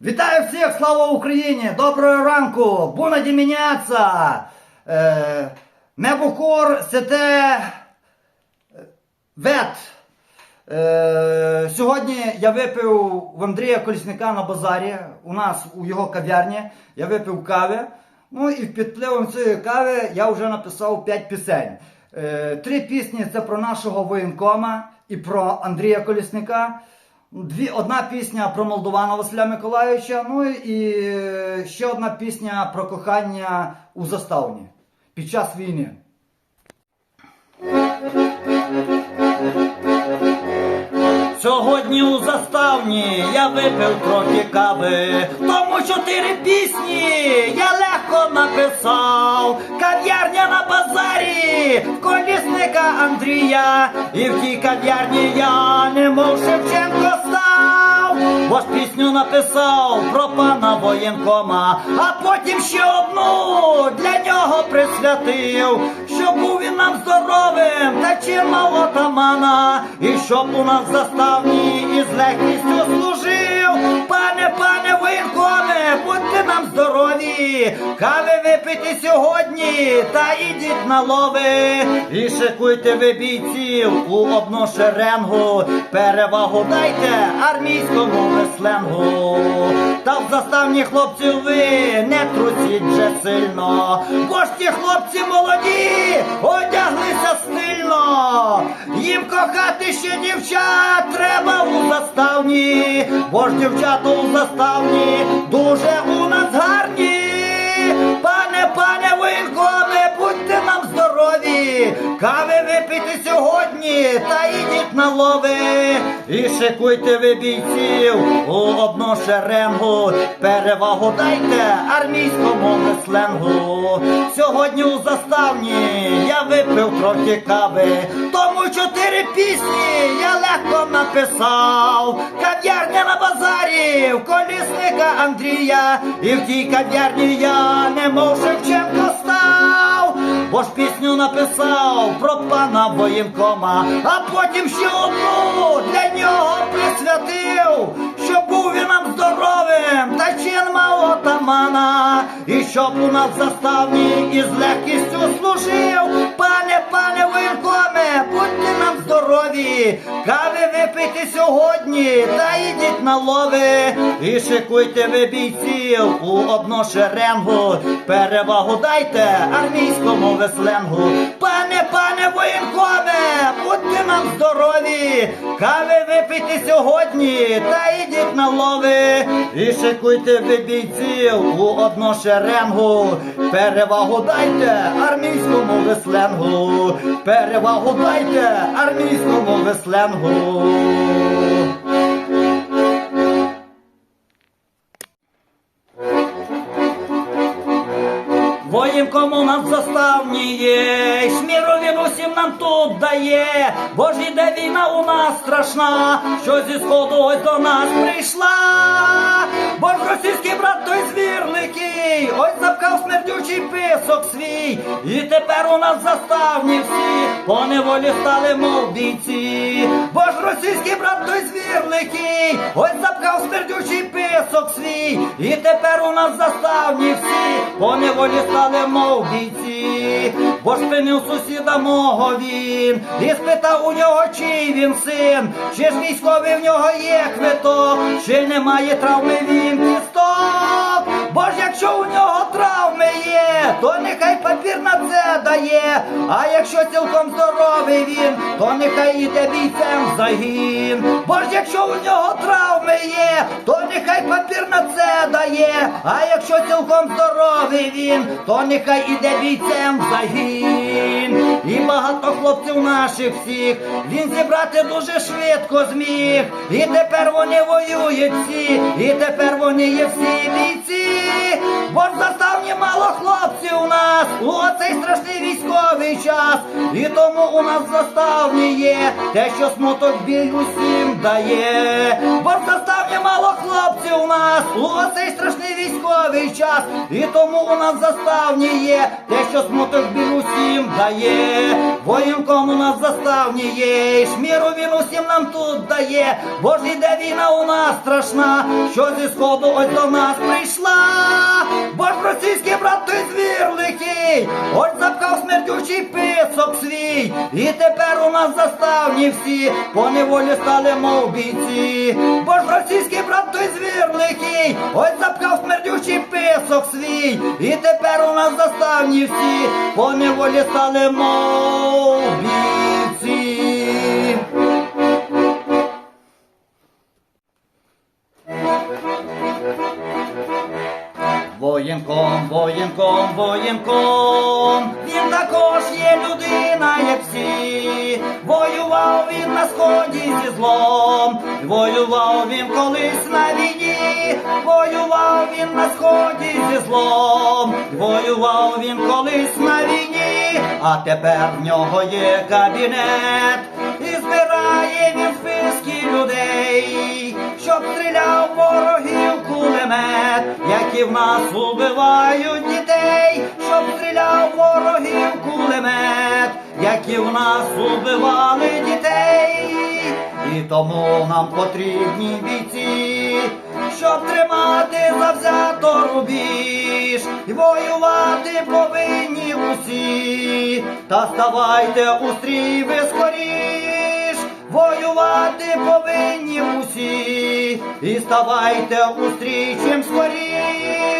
Вітаю всіх! Слава Україні! Доброго ранку! Буна діміняца! Е, Мебукур сете вет. Е, сьогодні я випив в Андрія Колісника на базарі, у нас у його кав'ярні, я випив кави. Ну і під впливом цієї кави я вже написав 5 пісень. Е, три пісні це про нашого воєнкома і про Андрія Колісника. Дві, одна пісня про Молдована Василя Миколаївича, ну і ще одна пісня про кохання у заставні під час війни. Сьогодні у заставні я випив трохи кави, тому чотири пісні я легко написав. Кав'ярня на базарі, колісника Андрія, і в тій кав'ярні я немов Шевченко став, бо ж пісню написав про пана воєнкома, а потім ще одну для нього присвятив, щоб був він нам здоровим та чимало отамана, і щоб у нас заставні заставні із легкістю служив. Пане, пане воєнкоме, будьте нам здорові, кави випити сьогодні, та ідіть на лови, і шикуйте ви бійців у одну шеренгу, перевагу дайте армійському весленгу. Та заставні хлопців ви не трусіть вже сильно, бо хлопці молоді, одяглися стильно, їм кохати ще дівчат треба у заставні, бо ж дівчата у заставні дуже у нас гарні. Пане, пане воєнкоме, будьте нам здорові, кави випийте сьогодні та йдіть на лови. І шикуйте ви бійців у одну шеренгу, перевагу дайте армійському весленгу. Сьогодні у заставні я випив трохи кави, тому чотири пісні я легко написав. Кав'ярня на базарі, в колісника Андрія, і в тій кав'ярні я немов Шевченко став, бо ж пісню написав про пана воєнкома, а потім ще одну для нього присвятив, щоб був він нам здоровим та чин мав отамана, і щоб у нас заставні із легкістю служив. Пане, пане воєнкоме, будьте нам здорові, кави випийте сьогодні та йдіть на лови, і шикуйте ви бійців у одну шеренгу, перевагу дайте армійському весленгу. Пане, пане воєнкоме, будьте нам здорові, кави випийте сьогодні та йдіть на лови, і шикуйте ви бійців у одну шеренгу, перевагу дайте армійському весленгу, перевагу дайте армійському весленгу. Заставніє, й усім нам тут дає, бо ж іде війна у нас страшна, що зі сходу ось до нас прийшла, бо ж російський брат той звірликий, ось запкав смердючий писок свій, і тепер у нас заставні всі по неволі стали мов бійці, бо ж російський брат той звірликий, ось запкав смердючий писок свій, і тепер у нас заставні всі по неволі стали мов бійці, бо спинив сусіда мого він, і спитав у нього, чий він син, чи ж військовий в нього є квиток, чи немає травми він кісток, бо ж якщо у нього то нехай папір на це дає, а якщо цілком здоровий він, то нехай іде бійцем в загін, бо ж якщо у нього травми є, то нехай папір на це дає, а якщо цілком здоровий він, то нехай іде бійцем в загін. І багато хлопців наших всіх він зібрати дуже швидко зміг. І тепер вони воюють всі, і тепер вони є всі бійці. Бо ж заставні мало хлопців у нас у оцей страшний військовий час. І тому у нас заставні є те, що смуток біль усім дає. Бо ж заставні мало хлопців у нас у оцей страшний військовий час, і тому у нас заставні є, те, що смуток біль усім дає. Воєнком у нас заставні є, і шміру він усім нам тут дає. Бо ж іде війна у нас страшна, що зі сходу ось до нас прийшла. Бо ж російський брат той звір лихий, ось запкав смердючий писок свій. І тепер у нас заставні всі, по неволі стали мов бійці. Бо ж російський брат той звір лихий, свій. І тепер у нас заставні всі, по неволі стали мов. Воєнком, воєнком, воєнком, він також є людина, як всі. Воював він на сході зі злом, воював він колись на війні, воював він на сході зі злом, воював він колись на війні, а тепер в нього є кабінет, і збирає він списки людей, щоб стріляв ворогів кулемет, які в нас убивають дітей, щоб стріляв ворогів кулемет, які в нас убивали дітей, і тому нам потрібні бійці, щоб тримати завзято рубіж, і воювати повинні усі, та ставайте у стрій ви скоріш. Воювати повинні усі, і ставайте у стрій чим скоріш,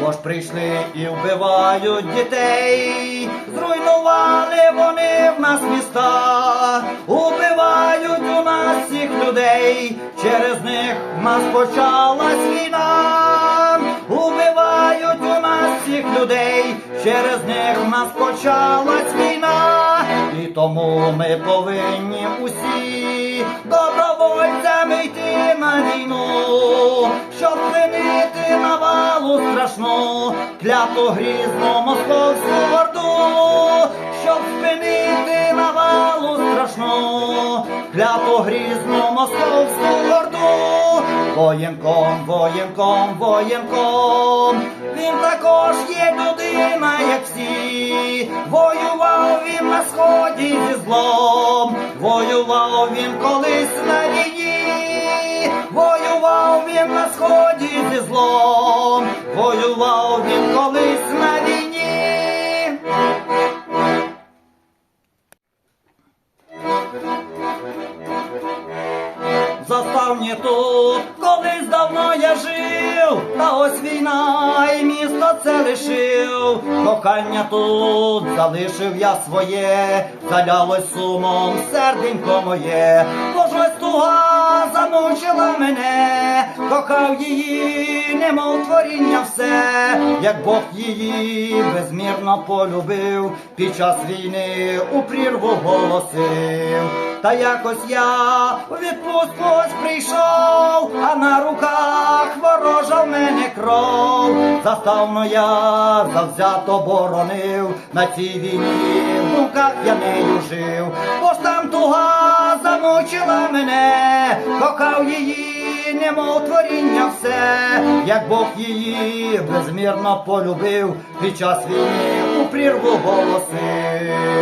бо ж прийшли і вбивають дітей, зруйнували вони в нас міста, убивають у нас всіх людей, через них в нас почалась війна, убивають у нас всіх людей, через них в нас почалась війна, тому ми повинні усі добровольцями йти на війну, щоб винити навалу страшну, кляту грізну московську орду, щоб спинити навалу страшну, кляту грізну московську. Воєнком, воєнком, воєнком, він також є людина, як всі. Воював він на сході зі злом, воював він колись на війні, воював він на сході зі злом, воював Кохання тут залишив я своє, залялось сумом серденько моє, бо ж ось туга замучила мене, кохав її, немов творіння все, як Бог її безмірно полюбив, під час війни у прірву голосив. Та якось я у відпустку ось прийшов, а на руках ворожа кров. Заставно я завзято боронив, на цій війні в думках я нею жив, бо ж там туга замучила мене, кохав її, немов творіння все, як Бог її безмірно полюбив, під час війни у прірву голосив.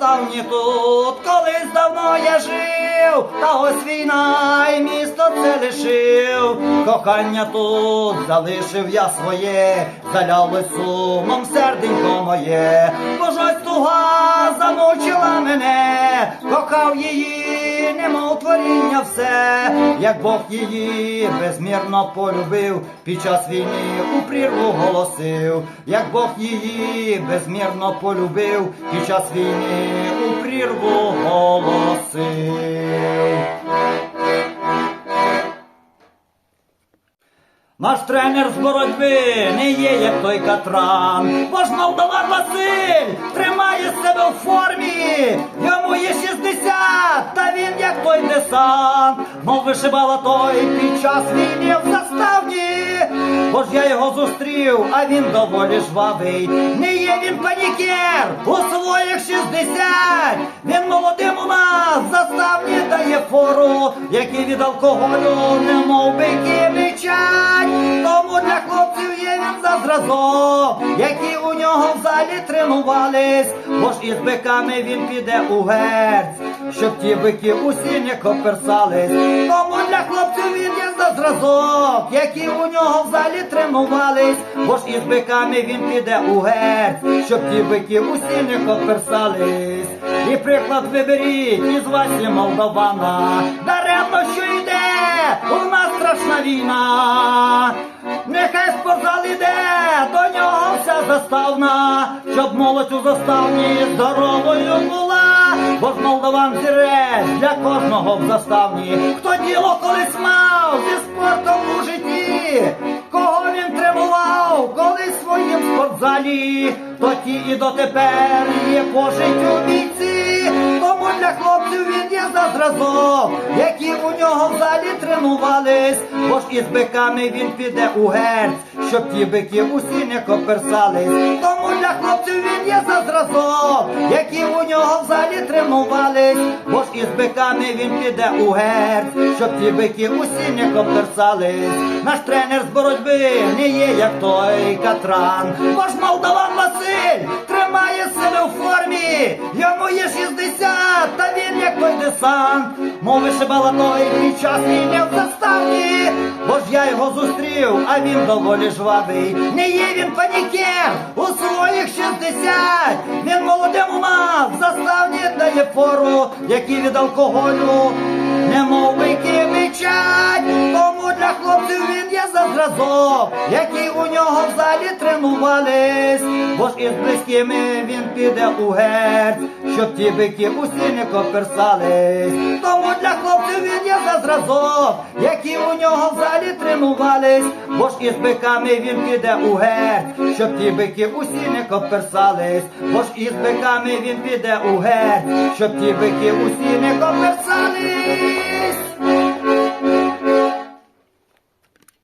Заставні тут, колись давно я жив, та ось війна і місто це лишив. Кохання тут залишив я своє, заляло сумом серденько моє, бо ж ось туга замучила мене, кохав її, немов творіння все, як Бог її безмірно полюбив, під час війни у прірву голосив, як Бог її безмірно полюбив, під час війни у прірву голосив. Наш тренер з боротьби не є як той катран, бо ж Молдован Василь тримає себе в формі, вишибала той під час війни в заставні, бо ж я його зустрів, а він доволі жвавий. Не є він панікер у своїх 60, він молодим у нас заставні дає фору, які від алкоголю немов бики мечать. Тому для хлопців є він за зразок, які у нього в залі тренувались, бо ж із биками він піде у герць, щоб ті бики усі не коперсались. Тому для хлопців він є за зразок, які у нього в залі тренувались, бо ж із биками він піде у герць, щоб ті бики усі не коперсались. І приклад виберіть із Васі Молдавана, даремно що йде, у нас страшна війна. Нехай спортзал іде, до нього вся заставна, щоб молодь у заставні здоровою була, бо ж молдаван зірець для кожного в заставні. Хто діло колись мав зі спортом у житті, кого він тренував колись своїм спортзалі, то ті і дотепер є по життю бійці. Тому для хлопців він є за зразок, які у нього в залі тренувались, бо ж із биками він піде у герць, щоб ті бики усі не коперсались. Хлопців він є за зразок, які у нього в залі тренувались, бо ж із биками він піде у герць, щоб ті бики усі не коперсались. Наш тренер з боротьби не є як той катран, бо ж молдаван Василь тримає себе в формі, йому є 60, та він як той десант. Мов вишибала той під час війни в заставі, бо ж я його зустрів, а він доволі жвавий. Не є він панікер у своїх 60, він молодим умав, заставні дає фору, які від алкоголю, немов бики мечать, для хлопців він є за зразок, які у нього в залі тренувались, бо ж із близькими він піде у герць, щоб ті бики усі не коперсались. Тому для хлопців він є за зразок, які у нього в залі тренувались, бо ж із биками він піде у герць, щоб ті бики усі не коперсались, бо ж із биками він піде у герць, щоб ті бики усі не коперсались.